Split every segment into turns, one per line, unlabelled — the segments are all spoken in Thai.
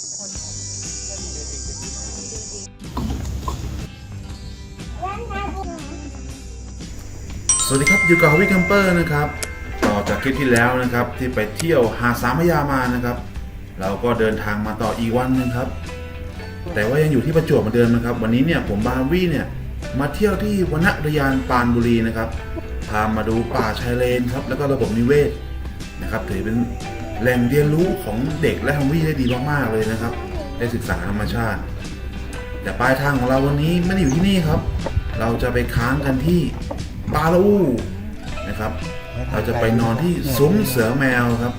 สวัสดีครับอยู่กับฮวิคัมเปอร์นะครับต่อจากคลิปที่แล้วนะครับที่ไปเที่ยวหาดสามพระยามานะครับ เราก็เดินทางมาต่ออีกวันหนึงครับ แต่ว่ายังอยู่ที่ประจวบเหมือนเดิมนะครับ วันนี้เนี่ยผมบาร์วี่เนี่ยมาเที่ยวที่วนอุทยานปรานบุรีนะครับพามาดูป่าชายเลนครับแล้วก็ระบบนิเวศนะครับถือเป็น แหล่งเรียนรู้ของเด็กและฮัมวีได้ดีมากๆเลยนะครับ ได้ศึกษาธรรมชาติ แต่ปลายทางของเราวันนี้ไม่ได้อยู่ที่นี่ครับ เราจะไปค้างกันที่ปาลูนะครับ เราจะไปนอนที่ซุ้มเสือแมวครับ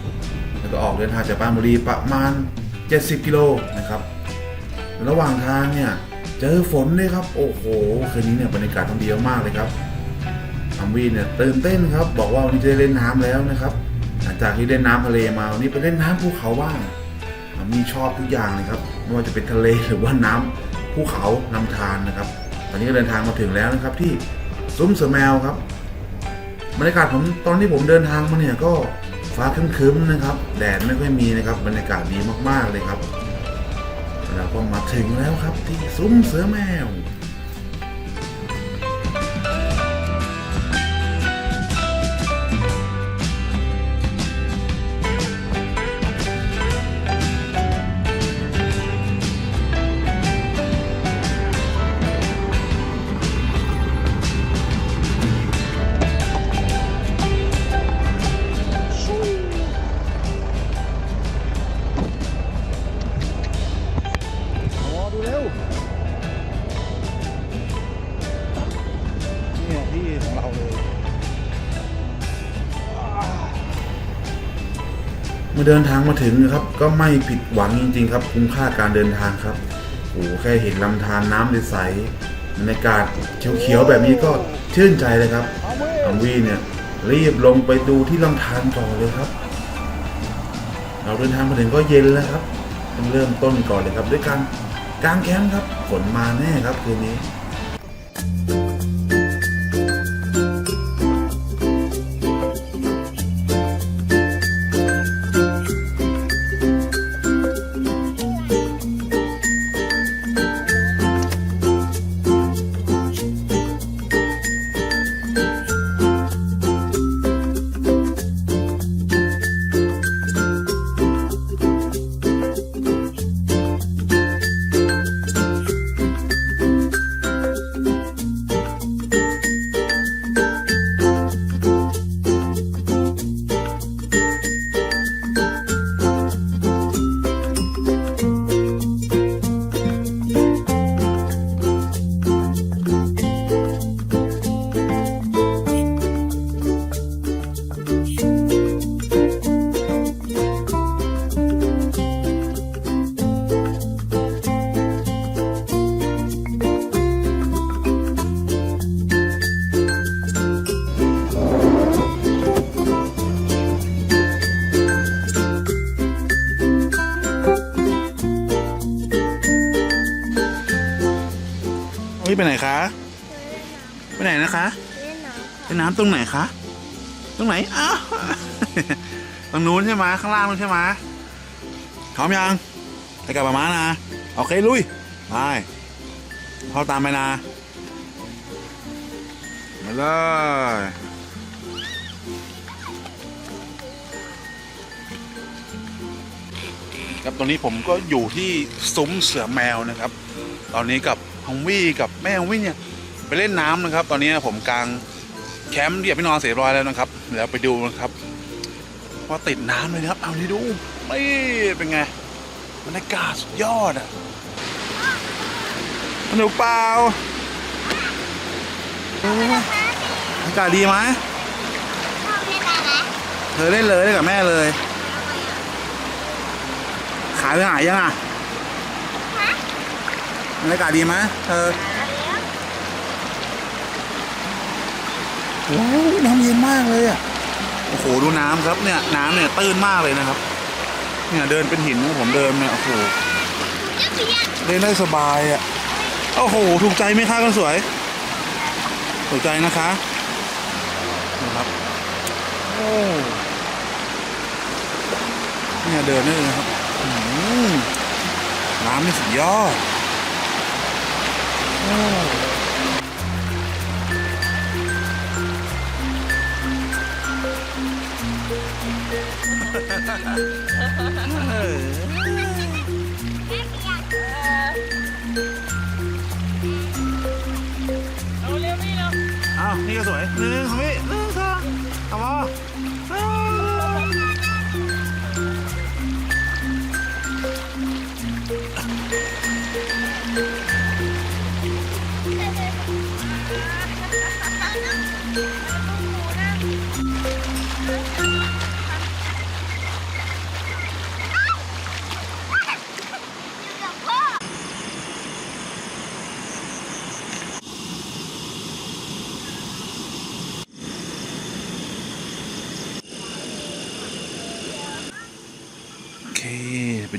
แล้วก็ออกเดินทางจากปานบุรีประมาณ 70 กิโลนะครับ ระหว่างทางเนี่ยเจอฝนด้วยครับ โอ้โหคืนนี้เนี่ยบรรยากาศต้องดีมากเลยครับอัมวีเนี่ยตื่นเต้นครับ บอกว่าวันนี้จะได้เล่นน้ำแล้วนะครับ จากที่เล่นน้ำทะเลมาวันนี้ไปเล่นน้ำภูเขาบ้างมีชอบทุกอย่างเลยครับไม่ว่าจะเป็นทะเลหรือว่าน้ำภูเขาลำธารนะครับ ตอนนี้ก็เดินทางมาถึงแล้วนะครับที่ซุ้มเสือแมวครับบรรยากาศผมตอนที่ผมเดินทางมาเนี่ยก็ฟ้าครึ้มๆนะครับ แดดไม่ค่อยมีนะครับ บรรยากาศดีมากๆเลยครับเราก็มาถึงแล้วครับที่ซุ้มเสือแมว มื่อเดินทางมาถึงนะครับ ก็ไม่ผิดหวังจริง ๆ ครับ คุ้มค่าการเดินทางครับโอ้โหแค่เห็นลำธารน้ำใสๆบรรยากาศเขียวๆแบบนี้ก็ชื่นใจเลยครับ
เอาเว้ย
อัมวีเนี่ยรีบลงไปดูที่ลำธารก่อนเลยครับ เราเดินทางมาถึงก็เย็นแล้วครับต้องเริ่มต้นก่อนเลยครับ ด้วยการกางแคมป์ครับฝนมาแน่ครับคืนนี้
ไปไหนคะไปไหนนะคะไปน้ำตรงไหนคะตรงไหนอ้าวตรงนู้นใช่ไหมข้างล่างนู้นใช่ไหมพร้อมยังไปกับป้าม้านะโอเคลุยไปพ่อตามไปนะมาเลยครับตอนนี้ผมก็อยู่ที่ซุ้มเสือแมวนะครับ ตอนนี้กับ องวี่กับแม่ฮองวี่เนี่ยไปเล่นน้ำนะครับ ตอนนี้ผมกลางแคมป์เรียบพี่นอนเสร็จเรียบร้อยแล้วนะครับแล้วไปดูนะครับว่าติดน้ำเลยนะครับ เอานี่ดูไม่เป็นไงบรรยากาศยอดอะสนุกเปล่าโอ้ยอากาศดีไหมเธอเล่นเลยเล่นกับแม่เลย ขายไปหายยังอะ บรรยากาศดีไหมเธอว้าวน้ำเย็นมากเลยอะโอ้โหดูน้ำครับเนี่ยน้ำเนี่ยตื้นมากเลยนะครับ เนี่ยเดินเป็นหินผมเดินเนี่ยโอ้โหเล่นได้สบายอะโอ้โหถูกใจไหมคะคนสวย ถูกใจนะคะนะครับโอ้เนี่ยเดินได้เลยครับอืมำ
นี่สุดยอดโอ้ เออ
เอาเร็วนี่เร็ว
อ้าวนี่ก็สวยหนึ่งของพี่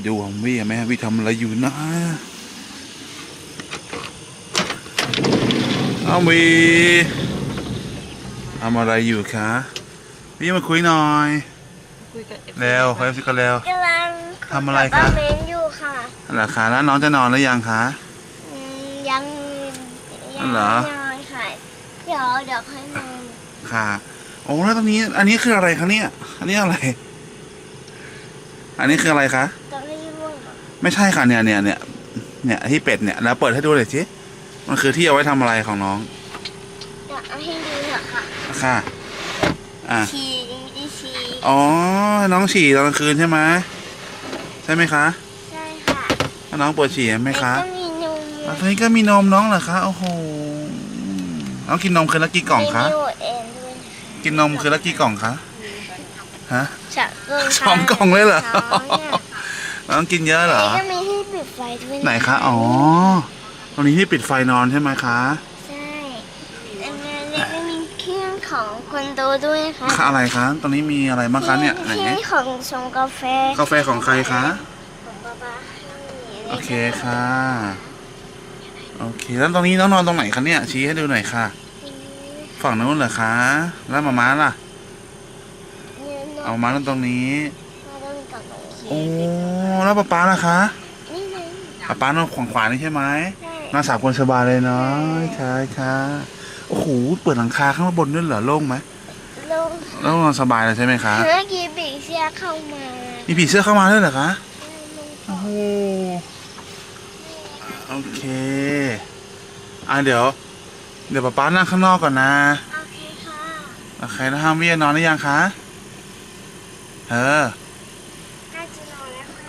ดูของวี่กันไหมวี่ทำอะไรอยู่นะเอาวีทำอะไรอยู่คะวี่มาคุยหน่อย
คุยกับเอฟ
เร็วคุยสิกันเร็ว
กำลัง
ทำอะไรคะ
กับป้าเม้นอยู่ค่ะ
หลักขาแล้วน้องจะนอนหรือยังคะ
อืมยังยัง
เหรอ
นอนค่ะเดี๋ยวเดี๋ยวค่อยนอน
ค่ะโอ้แล้วตรงนี้อันนี้คืออะไรคะเนี่ยอันนี้อะไร อันนี้คืออะไรคะ ไม่ใช่ค่ะเนี่ยเนี่ยเนี่ยเนี่ยที่เป็ดเนี่ยแล้วเปิดให้ดูหน่อยสิมันคือที่เอาไว้ทำอะไรของน้อง
เดี๋ยวเอาให้ดูเถอะค่ะ
ค่ะอะ
ชียังไม่ได้ชี
อ๋อน้องฉี่ตอนกลางคืนใช่ไหมใช่ไหมคะ
ใช่ค่ะ
แล้วน้องปวดฉี่ไหมคะ
แล้วก็มีนม
แล้วตอนนี้ก็มีนมน้องเหรอคะโอ้โหน้องกินนมคืนละกี่กล่องคะ
มีนิวเอ็นด้วย
กินนมคืนละกี่กล่องคะฮะ
สองกล่องค่ะ
สองกล่องเลยเหรอ
สองเนี่ย
น้องกินเยอะเหรอ
แล้วก็มีที่ปิดไฟด้วย
ไหนคะ อ๋อ ตรงนี้ที่ปิดไฟนอนใช่ไหมคะ
ใช่อันนั้นแล้วก็มีเครื่องของคนโตด้วยค่ะ
ค่ะอะไรคะ ตรงนี้มีอะไรบ้างคะเนี่ยไหน
เครื่องของชงกาแฟ
กาแฟของใครคะ
ของป๊าป๊าให้
โอเคค่ะ โอเค แล้วตรงนี้น้องนอนตรงไหนคะเนี่ย ชี้ให้ดูหน่อยค่ะ ฝั่งนู้นเหรอคะ แล้วมาม้าล่ะ เอาม้านอนตรงนี้ โอ้แล้วป๊าป๊าล่ะคะ
นี่ไง
ป๊าป๊านอนขวางขวานี่ใช่ไหม
ใช่
นอนสามคนสบายเลยเนาะค่ะค่ะโอ้โหเปิดหลังคาข้างบนด้วยเหรอโล่งไหม
ลง
แล้วนอนสบายเลยใช่ไหมคะ
เมื่อกี้ปีกเสียเข้ามา
มีผีเสื้อเข้ามาด้วยเหรอคะ
ลง
โอ้โหโอเคอะเดี๋ยว เดี๋ยวป๊าป๊านั่งข้างนอกก่อนนะ
โอเคค่ะ
โอเคนะฮะเวียนอนหรือยังคะเออ
ใกล้จะน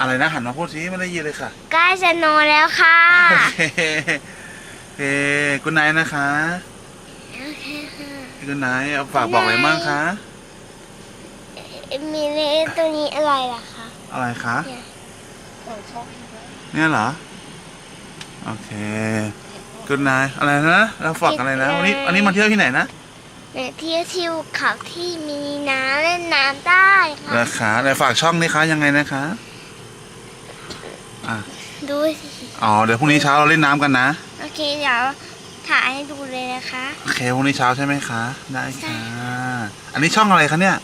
อนแล้วค่ะ
อะไรนะหันมาพูดสิไม่ได้ยินเลยค่ะ
ใกล้จะนอนแล้วค่ะ
โอเคโอเคคุณนายนะคะ
โอเคค่ะ
คุณนายเอาฝากบอกอะไรบ้างคะ
มีเลสตัวนี้อะไรล่ะคะ
อะไรคะ
ของชอบ
เนี่ยเหรอโอเคคุณนายอะไรนะเราฝากอะไรนะวันนี้วันนี้มาเที่ยวที่ไหนนะ
ในเที่ยวทิวเขาที่มีน้ำเล่นน้ำได้ค่ะ
ราคาอะไรฝากช่องนี้คะยังไงนะคะอะ
ดูสิ
อ๋อเดี๋ยวพรุ่งนี้เช้าเราเล่นน้ำกันนะ
โอเคเดี๋ยวถ่ายให้ดูเลยนะคะ
โอเคพรุ่งนี้เช้าใช่ไหมคะ ได้ค่ะ อันนี้ช่องอะไรคะเนี่ย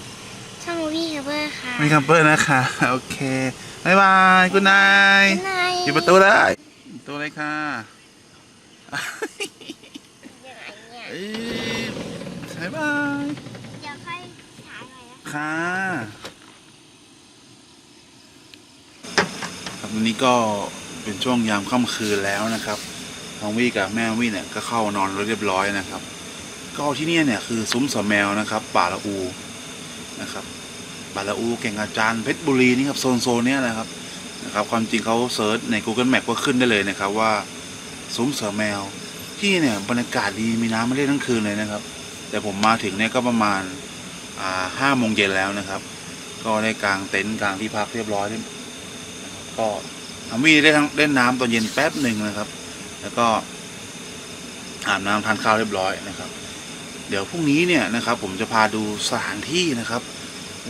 ช่องวี่เบอร์ค่ะ
มีคัมเปอร์นะคะ โอเคบายบายคุณนาย
นาย
ปิดประตูได้ประตูเลยค่ะ
ยังไงเนี่ย
เอ้ยบายบาย
เดี๋ยวค่อยถ่ายใหม่นะคะ
ค่ะครับวันนี้ก็ เป็นช่วงยามค่ำคืนแล้วนะครับน้องวี่กับแม่วี่เนี่ยก็เข้านอนเรียบร้อยนะครับ ก็ที่นี่เนี่ยคือซุ้มสแมวนะครับ ป่าละอูนะครับป่าละอูเก่งอาจารย์เพชรบุรีนี่ครับโซนโซนเนี้ยนะครับนะครับ ความจริงเขาเซิร์ชใน Google Map ก็ขึ้นได้เลยนะครับ ว่าซุ้มเสือแมว ที่เนี่ยบรรยากาศดีมีน้ำมาเล่นทั้งคืนเลยนะครับ แต่ผมมาถึงเนี่ยก็ประมาณอ่าห้าโมงเย็นแล้วนะครับ ก็ได้กางเต็นท์กางที่พักเรียบร้อยนะครับก็ ทำวีได้ทั้งเล่นน้ำตอนเย็นแป๊บหนึ่งนะครับ แล้วก็อาบน้ำทานข้าวเรียบร้อยนะครับ เดี๋ยวพรุ่งนี้เนี่ยนะครับ ผมจะพาดูสถานที่นะครับ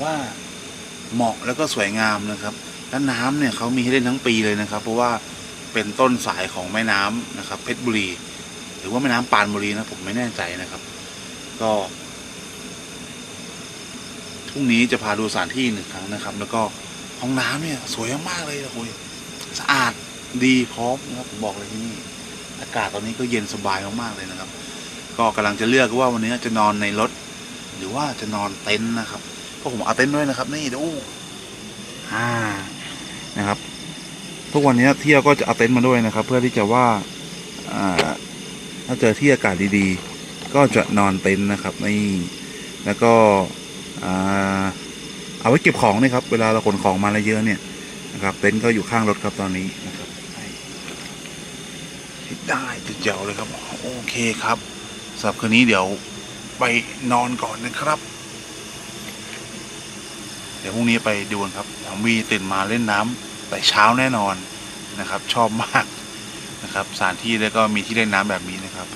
ว่าเหมาะแล้วก็สวยงามนะครับและน้ำเนี่ยเขามีให้เล่นทั้งปีเลยนะครับ เพราะว่าเป็นต้นสายของแม่น้ำนะครับเพชรบุรี หรือว่าแม่น้ำปานบุรีนะผมไม่แน่ใจนะครับ ก็พรุ่งนี้จะพาดูสถานที่หนึ่งครั้งนะครับ แล้วก็ห้องน้ำเนี่ย สวยมากๆเลยนะคุย สะอาดดีพร้อมนะครับผมบอกเลยที่นี่อากาศตอนนี้ก็เย็นสบายมากๆเลยนะครับ ก็กำลังจะเลือกว่าวันนี้จะนอนในรถ หรือว่าจะนอนเต็นท์นะครับเพราะผมเอาเต็นท์ด้วยนะครับ นี่ดูอ่านะครับ ทุกวันนี้เที่ยวก็จะเอาเต็นท์มาด้วยนะครับ เพื่อที่จะว่าอ่าถ้าเจอที่อากาศดีๆ ก็จะนอนเต็นท์นะครับนี่แล้วก็อ่าเอาไว้เก็บของนะครับ เวลาเราขนของมาเยอะเนี่ย นะครับเต็นท์ก็อยู่ข้างรถครับตอนนี้นะครับได้จะเจ๋วเลยครับ โอเคครับสำหรับคืนนี้เดี๋ยวไปนอนก่อนนะครับ เดี๋ยวพรุ่งนี้ไปดูนครับผมวีตื่นมาเล่นน้ำแต่เช้าแน่นอนนะครับ ชอบมากนะครับสถานที่แล้วก็มีที่เล่นน้ำแบบนี้นะครับ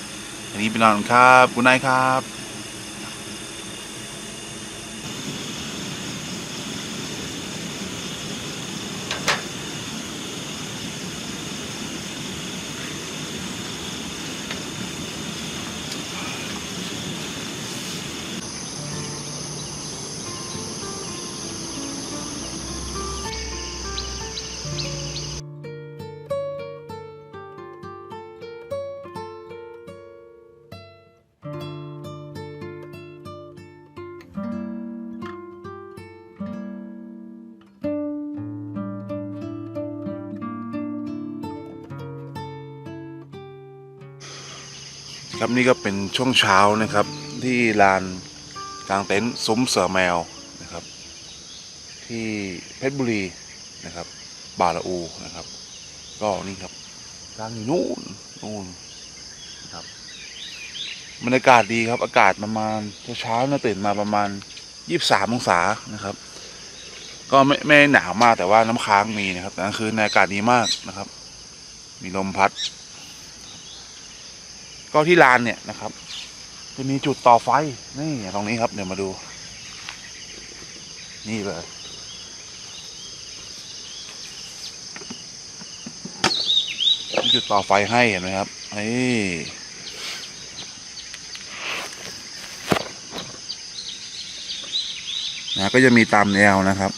อันนี้ไปนอนครับกุณนายครับ ครับนี่ก็เป็นช่วงเช้านะครับ ที่ลานกลางเต็นท์ซุ้มเสือแมวนะครับ ที่เพชรบุรีนะครับ บาละอูนะครับ ก็นี่ครับกลางนู่นนู่นนะครับบรรยากาศดีครับ อากาศประมาณเช้าๆนะตื่นมาประมาณยี่สิบสามองศานะครับ ก็ไม่ไม่หนาวมากแต่ว่าน้ำค้างมีนะครับแต่กลางคืนอากาศดีมากนะครับ มีลมพัด ก็ที่ลานเนี่ยนะครับ จะมีจุดต่อไฟนี่ตรงนี้ครับ เดี๋ยวมาดู นี่เลยมีจุดต่อไฟให้เห็นไหมครับนี่นะก็จะมีตามแนวนะครับ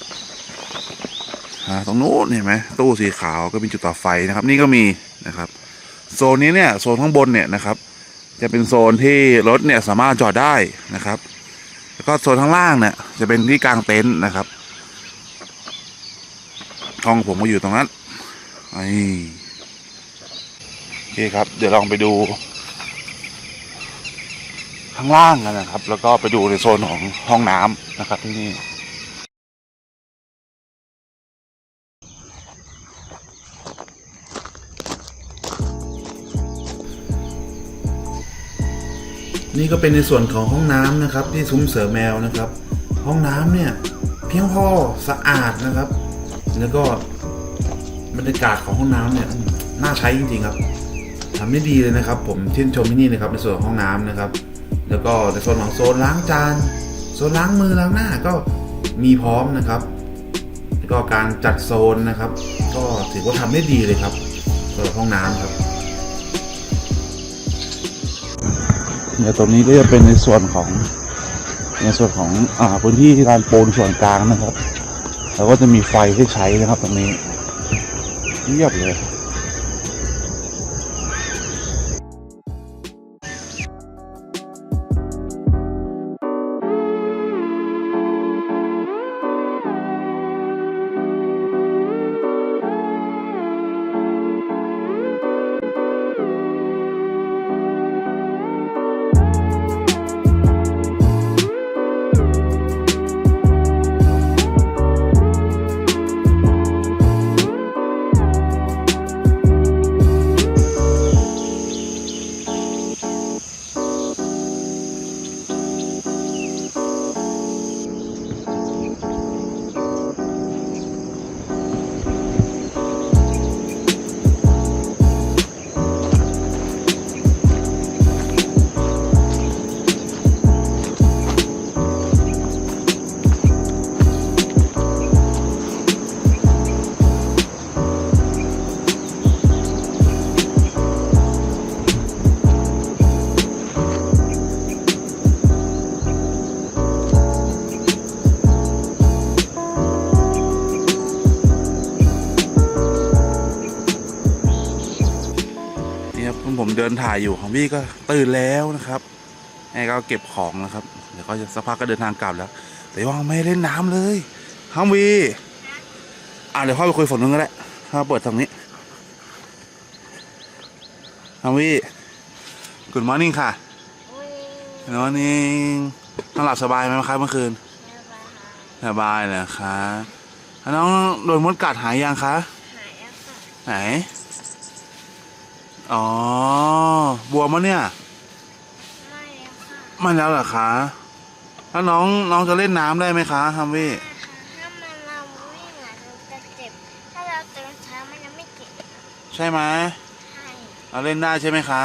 ตรงนู้นเห็นไหมตู้สีขาวก็เป็นจุดต่อไฟนะครับ นี่ก็มีนะครับ โซนนี้เนี่ยโซนข้างบนเนี่ยนะครับ จะเป็นโซนที่รถเนี่ยสามารถจอดได้นะครับ แล้วก็โซนข้างล่างเนี่ยจะเป็นที่กลางเต็นท์นะครับห้องผมก็อยู่ตรงนั้นไอ้โอเคครับ เดี๋ยวลองไปดู ข้างล่างกันนะครับ แล้วก็ไปดูในโซนของห้องน้ำนะครับที่นี่
นี่ก็เป็นในส่วนของห้องน้ำนะครับ ที่ซุ้มเสือแมวนะครับ ห้องน้ำเนี่ยเพียงพอสะอาดนะครับ แล้วก็บรรยากาศของห้องน้ำเนี่ยน่าใช้จริงๆครับทำได้ดีเลยนะครับ ผมชื่นชมที่นี่นะครับในส่วนของห้องน้ำนะครับ แล้วก็ในส่วนของโซนล้างจานโซนล้างมือล้างหน้าก็มีพร้อมนะครับแล้วก็การจัดโซนนะครับ ก็ถือว่าทำได้ดีเลยครับสำหรับห้องน้ำครับ
เดี๋ยวตรงนี้ก็จะเป็นในส่วนของในส่วนของอ่าพื้นที่ลานปูนส่วนกลางนะครับ แล้วก็จะมีไฟให้ใช้นะครับ ตรงนี้เรียบเลย ผมเดินถ่ายอยู่ของพี่ก็ตื่นแล้วนะครับไอ้ก็เก็บของนะครับ เดี๋ยวก็จะสักพักก็เดินทางกลับแล้ว แต่ว่าไม่เล่นน้ำเลยฮัมวีอะเดี๋ยวพ่อไปคุยฝนนึงก็ได้ถ้าเปิดทางนี้ฮัมวีกุดมอร์นิ่งค่ะ
อุ้ย
นอนนิ่งนอนหลับสบายไหมครับเมื่อคืน
แม่บ้าน
สบายเหรอคะแล้วน้องโดนมดกัดหายยังคะ
หายแล้วค่ะ
ไหน อ๋อบวมมะเนี่ย
ไม่แล้วค่ะ
ไม่แล้วเหรอคะ แล้วน้องน้องจะเล่นน้ำได้ไหมคะฮัมวี่
ค่ะถ้ามันเราวิ่งอะเราจะเจ็บ ถ้าเราเติมเช้ามันจะไม่เจ็บ
ใช่ไหม
ใช่
เราเล่นได้ใช่ไหมคะ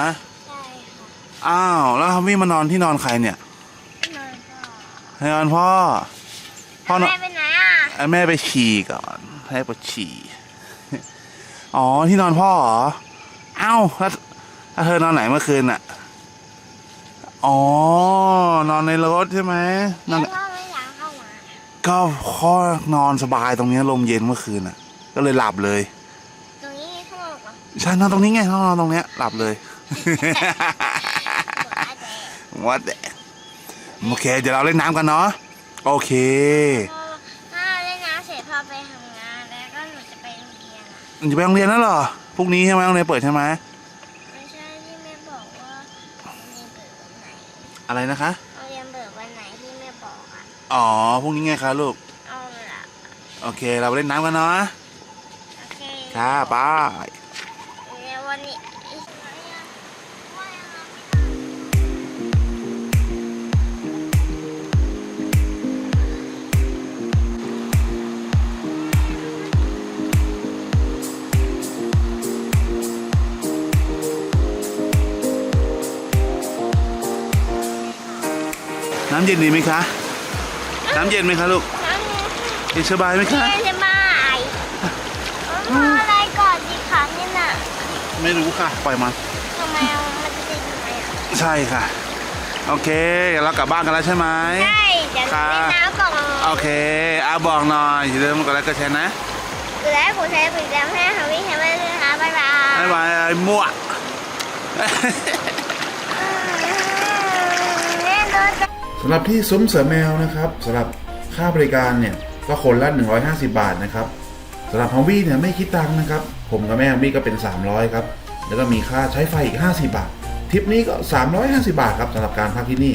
ใช่ค่ะ
อ้าวแล้วฮัมวี่มานอนที่นอนใครเนี่ย
นอนก่อน
ให้นอนพ่อ พ่อนอน
แม่ไปไหนอะ
ให้แม่ไปฉี่ก่อนให้ไปฉี่ อ๋อที่นอนพ่อเหรอ เอ้าแล้วแล้วเธอนอนไหนเมื่อคืนอะอ๋อ นอนในรถใช่ไหมน
แล้
อ
วนพ่อไม่อยากเข้ามา
ก็พ่อนอนสบายตรงเนี้ยลมเย็นเมื่อคืนอะ ก็เลยหลับเลย
ตรงนี้ข้างนอกเหรอ
ใช่นอนตรงนี้ไงนอนตรงเนี้ยหลับเลย
หัวแดง
วัดโอเค เดี๋ยวเราเล่นน้ำกันเนาะ โอเค
พอถ้าเล่นน้ำเสร็จพอไปทำงานแล้วก็หนูจะไปโรงเรียนอะ
จะไปโรงเรียนแล้วเหรอ พรุ่งนี้ใช่ไหมโรงเรียนเปิดใช่ไหม
ไม่ใช่ที่แม่บอกว่าโรงเรียนเปิดวันไหน
อะไรนะคะ
โรงเรียนเปิดวันไหนที่แม่บอกอะ
อ๋อพรุ่งนี้ไงคะลูก
เอาละ
โอเค เราไปเล่นน้ำกันเนาะ
โอเค
ค่ะบาย น้ำเย็นดีไหมคะ น้ำเย็นไหมคะลูก
น้ำนี้
เย็นสบายไหมคะ
แม่จะมาไอ้เอาอะไรก่อนดีคะนี่น่ะ
ไม่รู้ค่ะ ปล่อยมัน
ทำไมเอามันจะเป็นยังไงอะ
ใช่ค่ะ โอเคเดี๋ยวเรากลับบ้านกันแล้วใช่ไหม
ใช่เดี๋ยวหนูเล่นน้ำก่อน
โอเคอาบอกหน่อยอย่าลืมกดไลค์กดแชร์นะ
กดไลค์กดแชร์กดติดตามให้ค่ะวิ่งแฮมเบอร์ด้วยนะคะบ๊ายบาย
บ๊ายบายมั่ว
เล่นโดน
สำหรับที่ซุ้มเสือแมวนะครับสำหรับค่าบริการเนี่ยก็คนละ 150 บาทนะครับสำหรับฮอมวี่เนี่ยไม่คิดตังค์นะครับ ผมกับแม่ฮอมวี่ก็เป็น 300ครับแล้วก็มีค่าใช้ไฟอีก 50 บาททริปนี้ก็ 350 บาทครับสำหรับการพักที่นี่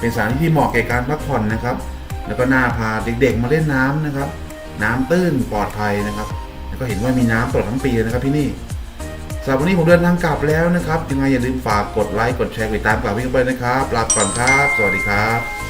เป็นสถานที่ที่เหมาะแก่การพักผ่อนนะครับ แล้วก็น่าพาเด็กๆมาเล่นน้ำนะครับ น้ำตื้นปลอดภัยนะครับ แล้วก็เห็นว่ามีน้ำตลอดทั้งปีเลยนะครับที่นี่ สำหรับวันนี้ผมเดินทางกลับแล้วนะครับยังไงอย่าลืมฝากกดไลค์กดแชร์กดติดตามกับพี่กันไปนะครับลาไปก่อนครับ สวัสดีครับ